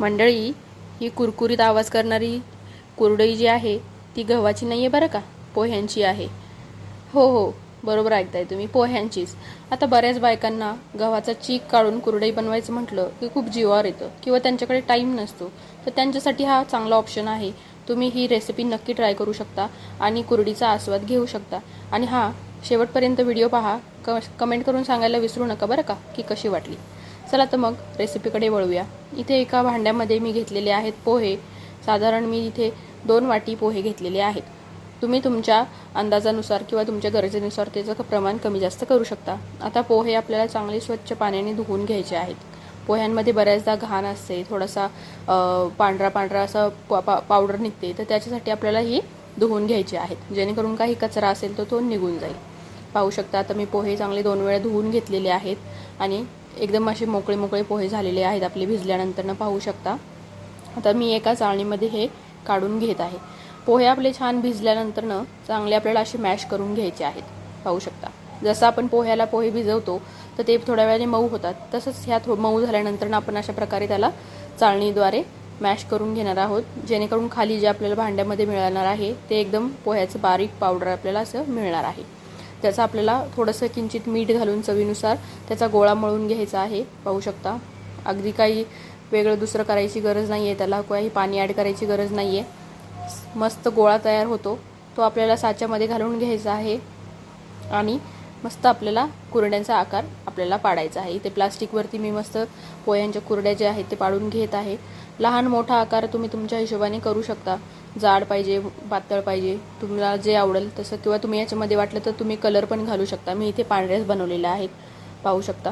मंडळी ही कुरकुरीत आवाज करणारी कुरडई जी आहे ती गव्हाची नाही आहे बरं का? पोह्यांची आहे. हो हो बरोबर ऐकताय तुम्ही पोह्यांचीच. आता बऱ्याच बायकांना गव्हाचा चीक काढून कुरडई बनवायचं म्हटलं की खूप जीवावर येतं किंवा त्यांच्याकडे टाईम नसतो. तर त्यांच्यासाठी हा चांगला ऑप्शन आहे. तुम्ही ही रेसिपी नक्की ट्राय करू शकता आणि कुरडीचा आस्वाद घेऊ शकता. आणि हा शेवटपर्यंत व्हिडिओ पहा. क कमेंट करून सांगायला विसरू नका बरं का? की कशी वाटली? चला तर मग रेसिपीकडे वळूया. इथे एका भांड्यामध्ये मी घेतलेले आहेत पोहे. साधारण मी इथे दोन वाटी पोहे घेतलेले आहेत. तुम्ही तुमच्या अंदाजानुसार किंवा तुमच्या गरजेनुसार त्याचं प्रमाण कमी जास्त करू शकता. आता पोहे आपल्याला चांगले स्वच्छ पाण्याने धुवून घ्यायचे आहेत. पोह्यांमध्ये बऱ्याचदा घाण असते थोडासा पांढरा पांढरा असं पा- पावडर निघते. तर त्याच्यासाठी आपल्याला ही धुवून घ्यायची आहेत. जेणेकरून काही कचरा असेल तर तो निघून जाईल. पाहू शकता आता मी पोहे चांगले दोन वेळा धुवून घेतलेले आहेत आणि एकदम असे मोकळे मोकळे पोहे झालेले आहेत आपले भिजल्यानंतरनं पाहू शकता. आता मी एका चाळणीमध्ये हे काढून घेत आहे. पोहे आपले छान भिजल्यानंतरनं चांगले आपल्याला असे मॅश करून घ्यायचे आहेत. पाहू शकता. जसं आपण पोह्याला पोहे भिजवतो तर ते थोड्या वेळाने मऊ होतात. तसंच ह्या थो मऊ झाल्यानंतर आपण अशा प्रकारे त्याला चाळणीद्वारे मॅश करून घेणार आहोत. जेणेकरून खाली जे आपल्याला भांड्यामध्ये मिळणार आहे ते एकदम पोह्याचं बारीक पावडर आपल्याला असं मिळणार आहे. त्याचा आपल्याला थोडंसं किंचित मीठ घालून चवीनुसार त्याचा गोळा मळून घ्यायचा आहे. पाहू शकता. अगदी काही वेगळं दुसरं करायची गरज नाही आहे त्याला काही पाणी ॲड करायची गरज नाही आहे मस्त गोळा तयार होतो. तो आपल्याला साच्यामध्ये घालून घ्यायचा आहे. आणि मस्त आपल्याला कुरड्यांचा आकार आपल्याला पाडायचा आहे. इथे प्लास्टिकवरती मी मस्त पोह्यांच्या कुरड्या ज्या आहेत ते पाडून घेत आहे. लहान मोठा आकार तुम्ही तुमच्या हिशोबाने करू शकता. जाड पाहिजे पातळ पाहिजे तुम्हाला जे आवडेल तसं. किंवा तुम्ही याच्यामध्ये वाटलं तर तुम्ही कलर पण घालू शकता. मी इथे पांढऱ्याच बनवलेल्या आहेत. पाहू शकता.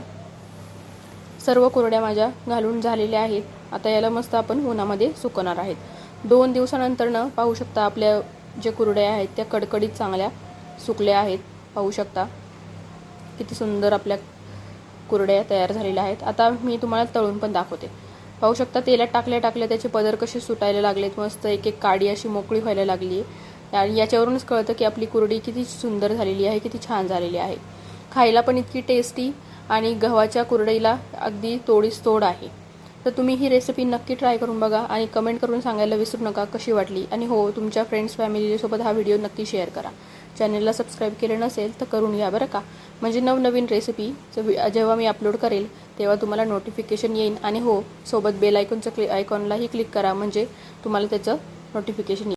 सर्व कुरड्या माझ्या घालून झालेल्या आहेत. आता याला मस्त आपण उन्हामध्ये सुकवणार आहेत. दोन दिवसानंतरनं पाहू शकता आपल्या जे कुरड्या आहेत त्या कडकडीत चांगल्या सुकल्या आहेत. पाहू शकता. किती सुंदर आपल्या कुरड्या तयार झालेल्या आहेत. आता मी तुम्हाला तळून पण दाखवते. पाहू शकता तेलात टाकल्या टाकल्या त्याचे पदर कसे सुटायला लागलेत. मस्त एक एक काडी अशी मोकळी व्हायला लागली. आहे आणि याच्यावरूनच कळतं की आपली कुरडी किती सुंदर झालेली आहे किती छान झालेली आहे. खायला पण इतकी टेस्टी आणि गव्हाच्या कुरडईला अगदी तोडीस तोड आहे. तर तुम्ही ही रेसिपी नक्की ट्राय करून बघा आणि कमेंट करून सांगायला विसरू नका कशी वाटली. आणि हो तुमच्या फ्रेंड्स फॅमिलीसोबत हा व्हिडिओ नक्की शेअर करा. चॅनलला सबस्क्राईब केलं नसेल तर करून घ्या बरं का. म्हणजे नवनवीन रेसिपी जेव्हा मी अपलोड करेल तेव्हा तुम्हाला नोटिफिकेशन येईल आणि हो सोबत बेल आयकॉनचं क्लि आयकॉनलाही क्लिक करा. म्हणजे तुम्हाला त्याचं नोटिफिकेशन येईल.